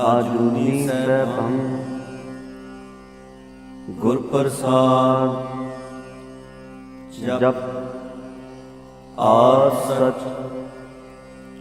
ਆਜੂਨੀ ਸੈਭੰ ਗੁਰ ਪ੍ਰਸਾਦ ਜਪ ਆ ਸਚ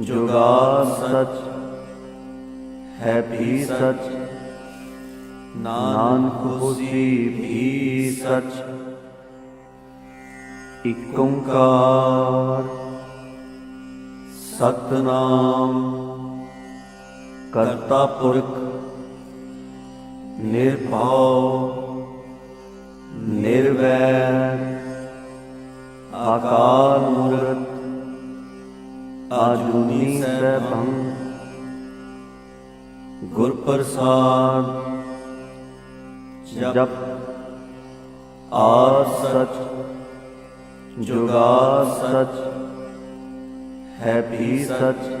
ਜੁਗਾ ਸਚ ਹੈ ਵੀ ਸਚ ਨਾਨਕ ਹੋਸੀ ਵੀ ਸਚ ਇਕ ਓੰਕਾਰ ਸਤਨਾਮ कर्ता पुरख निर्भाव, निर्वैर आकार मूर्त आजूनी सैभम गुर प्रसाद जप आ सच जुगा सच, है भी सच।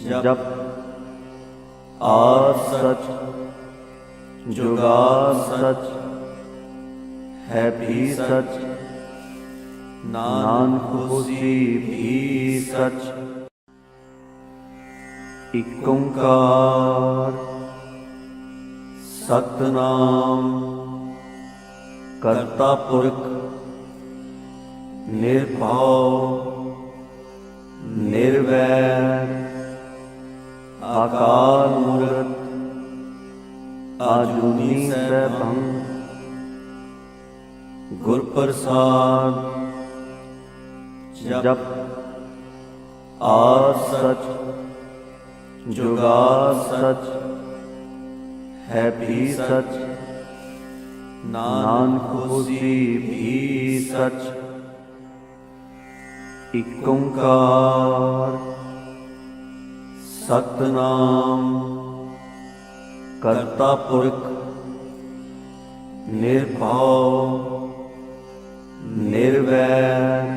जप आ सच जुगा सच है भी सच नान खुशी भी सच। इकुंकार सतनाम कर्ता पुरख निर्भाव, निर्वैर। ਨਿਰਵੈਰ ਆਕਾਰ ਮੂਰਤ ਆਜੂਨੀ ਸੈਭੰ ਗੁਰ ਪ੍ਰਸਾਦ ਜਪ ਆ ਸਚ ਜੁਗਾ ਸਚ ਹੈ ਵੀ ਸਚ ਨਾਨਕ ਹੋਸੀ ਵੀ ਸਚ ਇਕ ਓੰਕਾਰ ਸਤਨਾਮ। ਕਰਤਾ ਪੁਰਖ, ਨਿਰਭਉ, ਨਿਰਵੈਰ।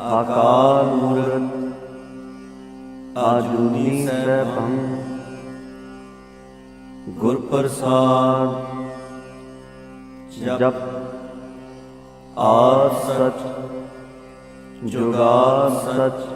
ਆਕਾਰ ਮੂਰਤ, ਆਜੂਨੀ ਸੈਭੰ। ਗੁਰ ਪ੍ਰਸਾਦ, ਜਪ ਆ ਜੁਗਾ ਸਚ।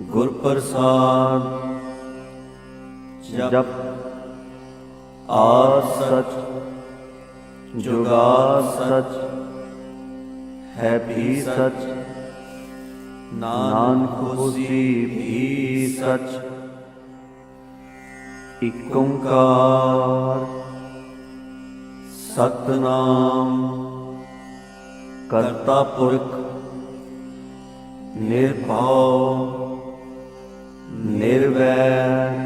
ਗੁਰ ਪ੍ਰਸਾਦ ਜਪ ਆ ਸਚ ਜੁਗਾ ਸਚ, ਹੈ ਵੀ ਸਚ, ਨਾਨਕ ਹੋਸੀ ਵੀ ਸਚ ਇਕ ਓੰਕਾਰ ਸਤਨਾਮ, ਕਰਤਾ ਪੁਰਖ, ਨਿਰਭਉ निर्वैर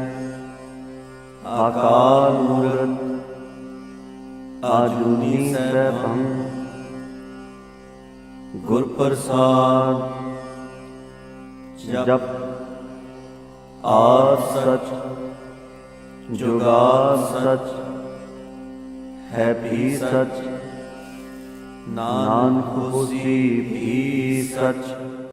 आकार मूर्त, आजूनी सैभम गुर प्रसाद जप आ सच जुगा सच है भी सच नान खुशी भी सच।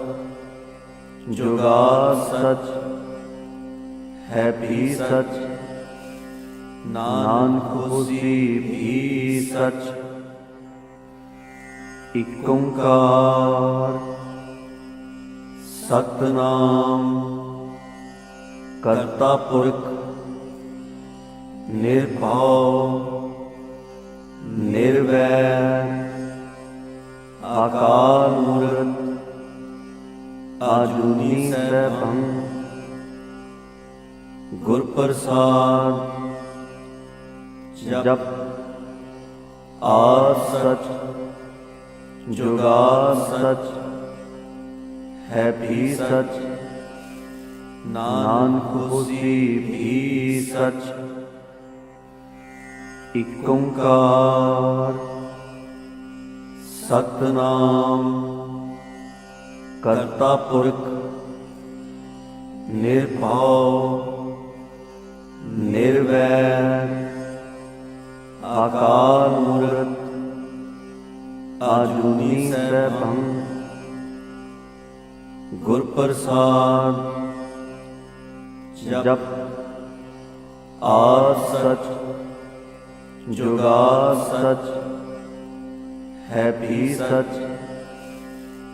ਜੁਗਾ ਸਚ, ਹੈ ਵੀ ਸਚ, ਨਾਨਕ ਹੋਸੀ ਵੀ ਸਚ। ਇਕ ਓੰਕਾਰ, ਸਤਨਾਮ, ਕਰਤਾ ਪੁਰਖ, ਨਿਰਭਉ, ਨਿਰਵੈਰ, ਆਕਾਰ ਮੂਰਤ। ਆਜੂਨੀ ਸੈਭੰ ਗੁਰ ਪ੍ਰਸਾਦ ਜਪ ਆ ਸਚ ਜੁਗਾ ਸਚ ਹੈ ਵੀ ਸਚ ਨਾਨਕ ਹੋਸੀ ਵੀ ਸਚ ਇਕ ਓੰਕਾਰ ਸਤਨਾਮ करता पुरख, निर्भाव, निर्वैर, आकार मूर्त, आजूनी सैभम गुर प्रसाद जप आ सच जुगा सच, है भी सच।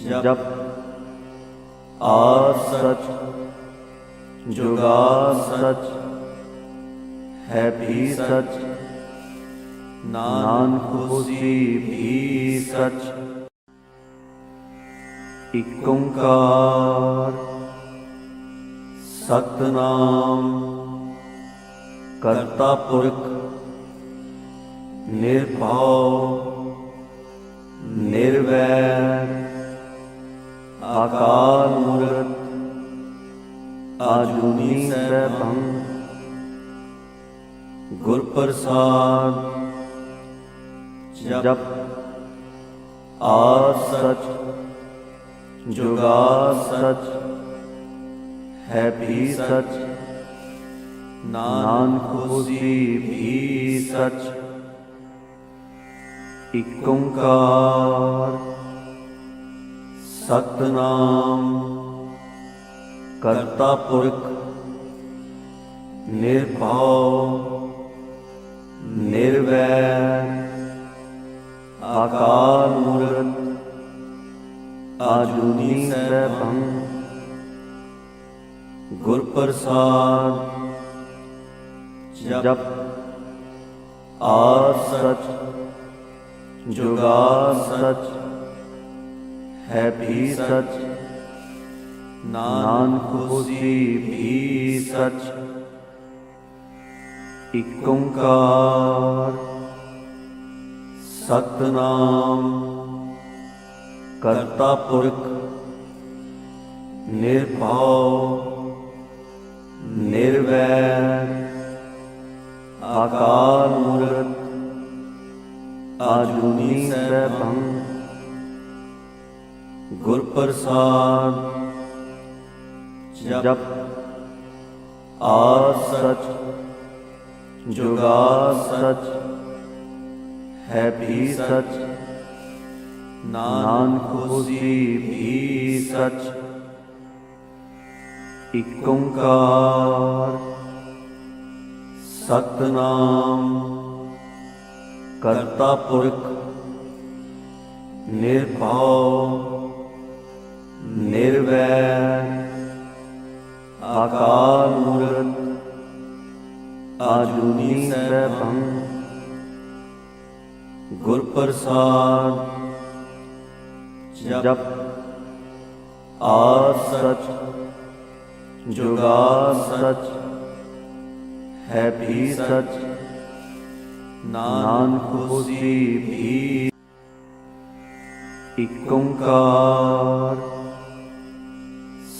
जप आसच जुगा सच है भी सच नान खुशी भी सच। इकुंकार सतनाम कर्ता पुरख निर्भाव, निर्वैर। ਨਿਰਭਉ ਨਿਰਵੈਰ ਆਕਾਰ ਮੂਰਤ ਆਜੂਨੀ ਸੈਭੰ ਗੁਰ ਪ੍ਰਸਾਦ ਜਪ ਆ ਸਚ ਜੁਗਾ ਸਚ ਹੈ ਵੀ ਸਚ ਨਾਨਕ ਹੋਸੀ ਵੀ ਸਚ ਇਕ ਓੰਕਾਰ ਸਤਨਾਮ। ਕਰਤਾ ਪੁਰਖ, ਨਿਰਭਉ, ਨਿਰਵੈਰ, ਆਕਾਰ ਮੂਰਤ, ਆਜੂਨੀ ਸੈਭੰ ਗੁਰ ਪ੍ਰਸਾਦ ਜਪ ਆ ਸਚ ਜੁਗਾ ਸਚ है भी सच। नान खुशी भी सच। इकुंकार सतनाम। कर्ता पुरख, निर्भाव, निर्वैर, आकार मूर्त, आजुनी सैभंग ਗੁਰ ਪ੍ਰਸਾਦ ਜਪ ਆ ਸਚ ਜੁਗਾ ਸਚ, ਹੈ ਵੀ ਸਚ, ਨਾਨਕ ਹੋਸੀ ਵੀ ਸਚ। ਇਕ ਓੰਕਾਰ, ਸਤਨਾਮ, ਕਰਤਾ ਪੁਰਖ, ਨਿਰਭਉ। निर्वैर आकार मूर्त, आजुनी सैभम गुर प्रसाद जप आ सच जुगा सच है भी सच नान खुशी भी इकुंकार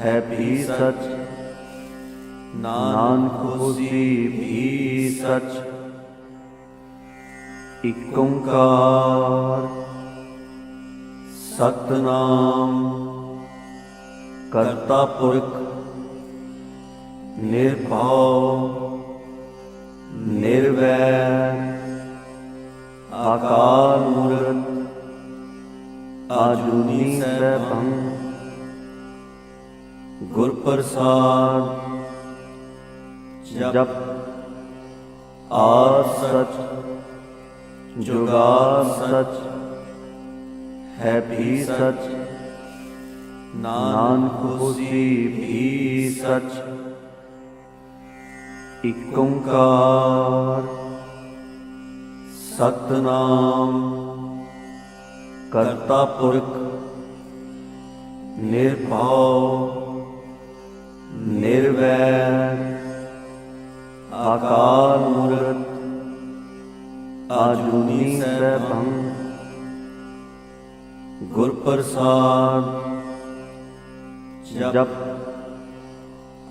ਹੈ ਵੀ ਸਚ। ਨਾਨਕ ਹੋਸੀ ਵੀ ਸਚ। ਇਕ ਓੰਕਾਰ ਸਤਨਾਮ। ਕਰਤਾ ਪੁਰਖ ਨਿਰਭਉ, ਨਿਰਵੈਰ। ਆਕਾਰ ਮੂਰਤ, ਆਜੂਨੀ ਸੈਭੰ। गुर प्रसाद जप आ सच जुगा सच, है भी सच नानकुसी भी सच। इकुंकार, सतनाम करता पुरख निर्भाव निर्वैर, आकार मूर्त, आजूनी सैभम गुर प्रसाद जप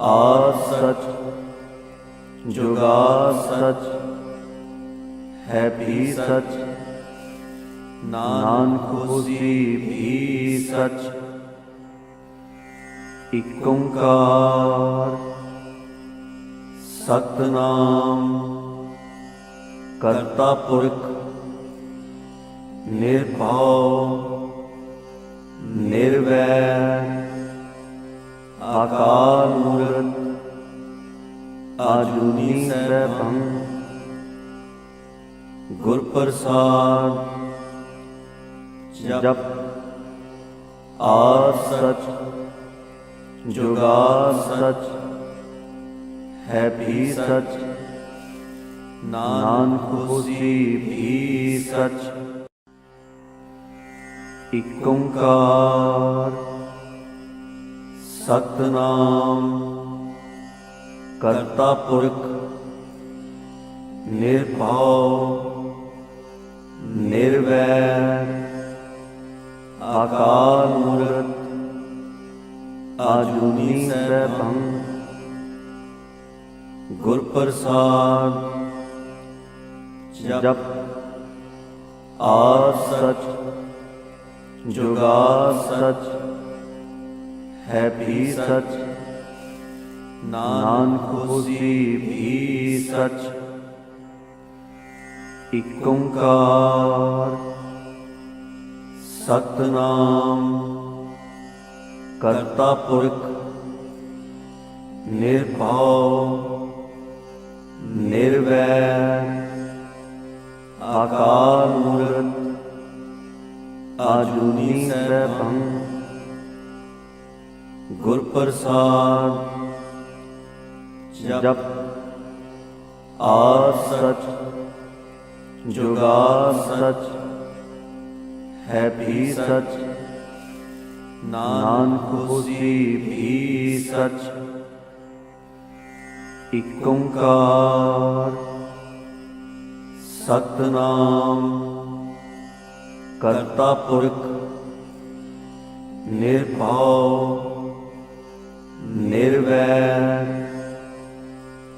आ सच जुगा सच है भी सच नान भी सच। ਇਕ ਓੰਕਾਰ ਸਤਨਾਮ, ਕਰਤਾ ਪੁਰਖ, ਨਿਰਭਉ, ਨਿਰਵੈਰ, ਆਕਾਰ ਮੂਰਤ, ਆਜੂਨੀ ਸੈਭੰ ਗੁਰ ਪ੍ਰਸਾਦ ਜਪ ਆ जुगा सच है भी सच, नान खुशी भी सच। इकुंकार, सतनाम, कर्ता पुरख, निर्भव, निर्वैर, अकाल मूर्त। ਆਜੂਨੀ ਸੈਭੰ। ਗੁਰ ਪ੍ਰਸਾਦ ਜਪ ਆ ਸਚ ਜੁਗਾ ਸਚ, ਹੈ ਵੀ ਸਚ, ਨਾਨਕ ਹੋਸੀ ਵੀ ਸਚ। ਇਕ ਓੰਕਾਰ, ਸਤਨਾਮ। ਕਰਤਾ ਪੁਰਖ, ਨਿਰਭਉ ਨਿਰਵੈਰ ਆਕਾਰ ਮੂਰਤ, ਆਜੂਨੀ ਸੈਭੰ ਗੁਰ ਪ੍ਰਸਾਦ ਜਪ ਆ ਸਚ ਜੁਗਾ ਸਚ, ਹੈ ਵੀ ਸਚ। ਨਾਨਕ ਹੋਸੀ ਵੀ ਸਚ, ਇਕ ਓੰਕਾਰ ਸਤਨਾਮ। ਕਰਤਾ ਪੁਰਖ, ਨਿਰਭਉ, ਨਿਰਵੈਰ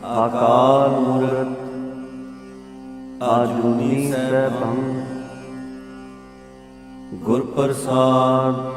ਆਕਾਰ ਮੂਰਤ, ਆਜੂਨੀ ਸੈਭੰ। ਗੁਰ ਪ੍ਰਸਾਦ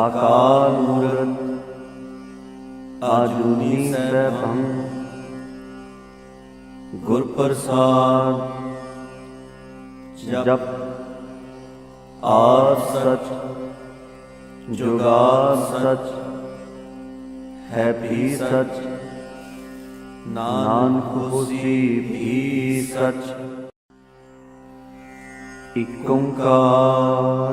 अकाल मूरत आजुनी सैभम गुर प्रसाद जप आ सच जुगा सच है भी सच नान खुशी भी सच। इकुंकार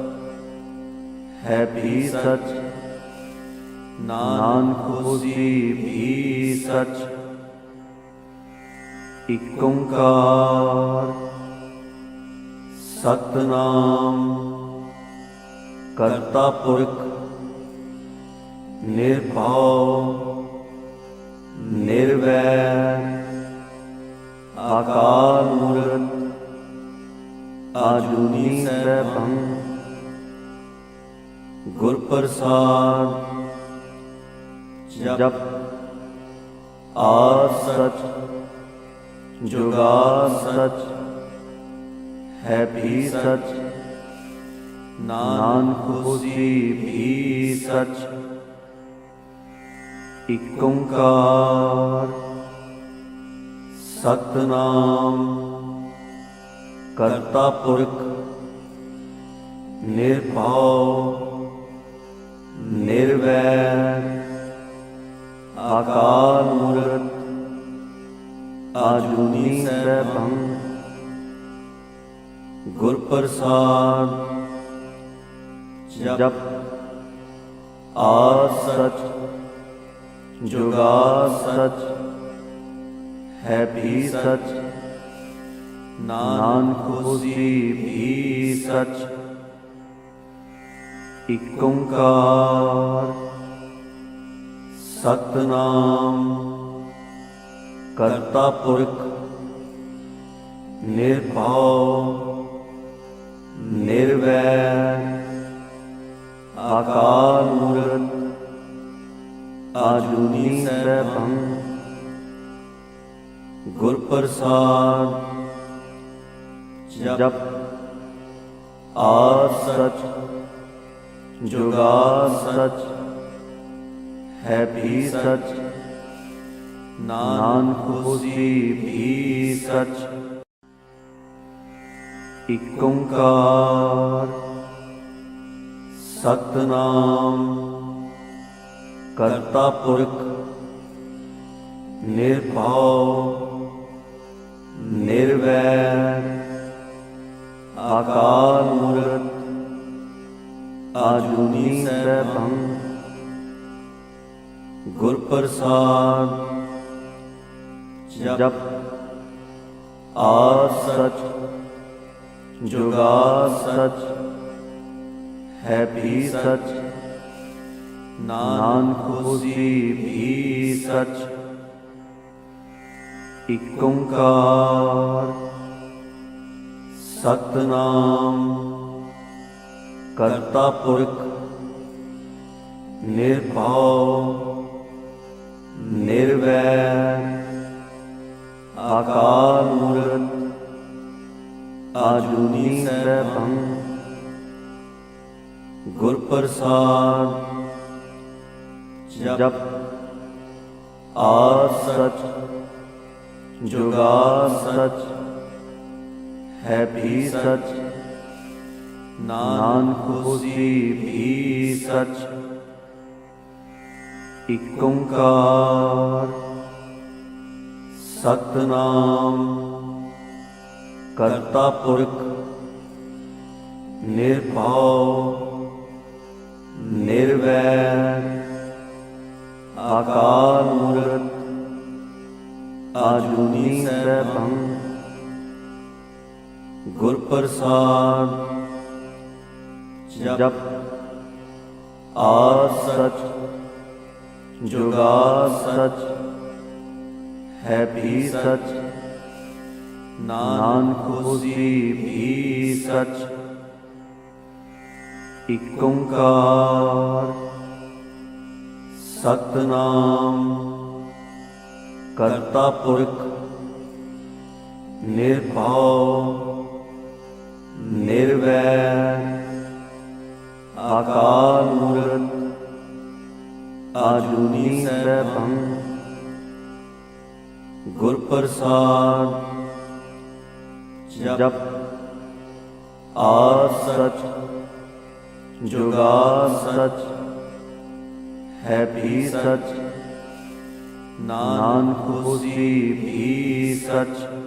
ਹੈ ਵੀ ਸਚ। ਨਾਨਕ ਹੋਸੀ ਵੀ ਸਚ। ਇਕ ਓੰਕਾਰ। ਸਤਨਾਮ। ਕਰਤਾ ਪੁਰਖ। ਨਿਰਭਉ। ਨਿਰਵੈਰ। ਆਕਾਰ ਮੂਰਤ। ਆਜੂਨੀ ਸੈਭੰ। गुर प्रसाद जप आ सच जुगा सच, है भी सच नान खुशी भी सच। इकुंकार, सतनाम करता पुरख निर्भाव निर्वैर, आकार मूर्त, आजूनी सैभं। गुर प्रसाद, जप आ सच जुगा सच, है भी सच नान खुशी भी सच। ਸਚ ਓੰਕਾਰ ਸਤਨਾਮ, ਕਰਤਾ ਪੁਰਖ, ਨਿਰਭਉ, ਨਿਰਵੈਰ, ਆਕਾਰ ਮੂਰਤ, ਆਜੂਨੀ ਸੈਭੰ ਗੁਰ ਪ੍ਰਸਾਦ ਜਪ ਆ ਸਚ जुगा सच है भी सच, नान खुशी भी सच। इकुंकार, सतनाम, करता पुरख, निर्भव, निर्वैर आकार मूर्त। ਆਜੂਨੀ ਸੈਭੰ। ਗੁਰ ਪ੍ਰਸਾਦ ਜਪ ਆ ਸਚ ਜੁਗਾ ਸਚ, ਹੈ ਵੀ ਸਚ, ਨਾਨਕ ਹੋਸੀ ਵੀ ਸਚ। ਇਕ ਓੰਕਾਰ, ਸਤਨਾਮ। ਕਰਤਾ ਪੁਰਖ, ਨਿਰਭਉ ਨਿਰਵੈਰ ਆਕਾਰ ਮੂਰਤ ਆਜੂਨੀ ਸੈਭੰ, ਗੁਰ ਪ੍ਰਸਾਦ, ਜਪ ਆ ਸਚ ਜੁਗਾ ਸਚ, ਹੈ ਵੀ ਸਚ। ਨਾਨਕ ਹੋਸੀ ਵੀ ਸਚ, ਇਕ ਓੰਕਾਰ ਸਤਨਾਮ। ਕਰਤਾ ਪੁਰਖ, ਨਿਰਭਉ, ਨਿਰਵੈਰ ਆਕਾਰ ਮੂਰਤ, ਆਜੂਨੀ ਸੈਭੰ। ਗੁਰ ਪ੍ਰਸਾਦ ਜਪ। ਆ ਸਚ ਜੁਗਾ ਸਚ, ਹੈ ਵੀ ਸਚ, ਨਾਨਕ ਹੋਸੀ ਵੀ ਸਚ। ਇਕ ਓੰਕਾਰ, ਸਤਨਾਮ, ਕਰਤਾ ਪੁਰਖ, ਨਿਰਭਉ, ਨਿਰਵੈਰ। अकाल मूरत आजुनी सैभम गुर प्रसाद जप। आ सच। जुगा सच। है भी सच। नान खुशी भी सच।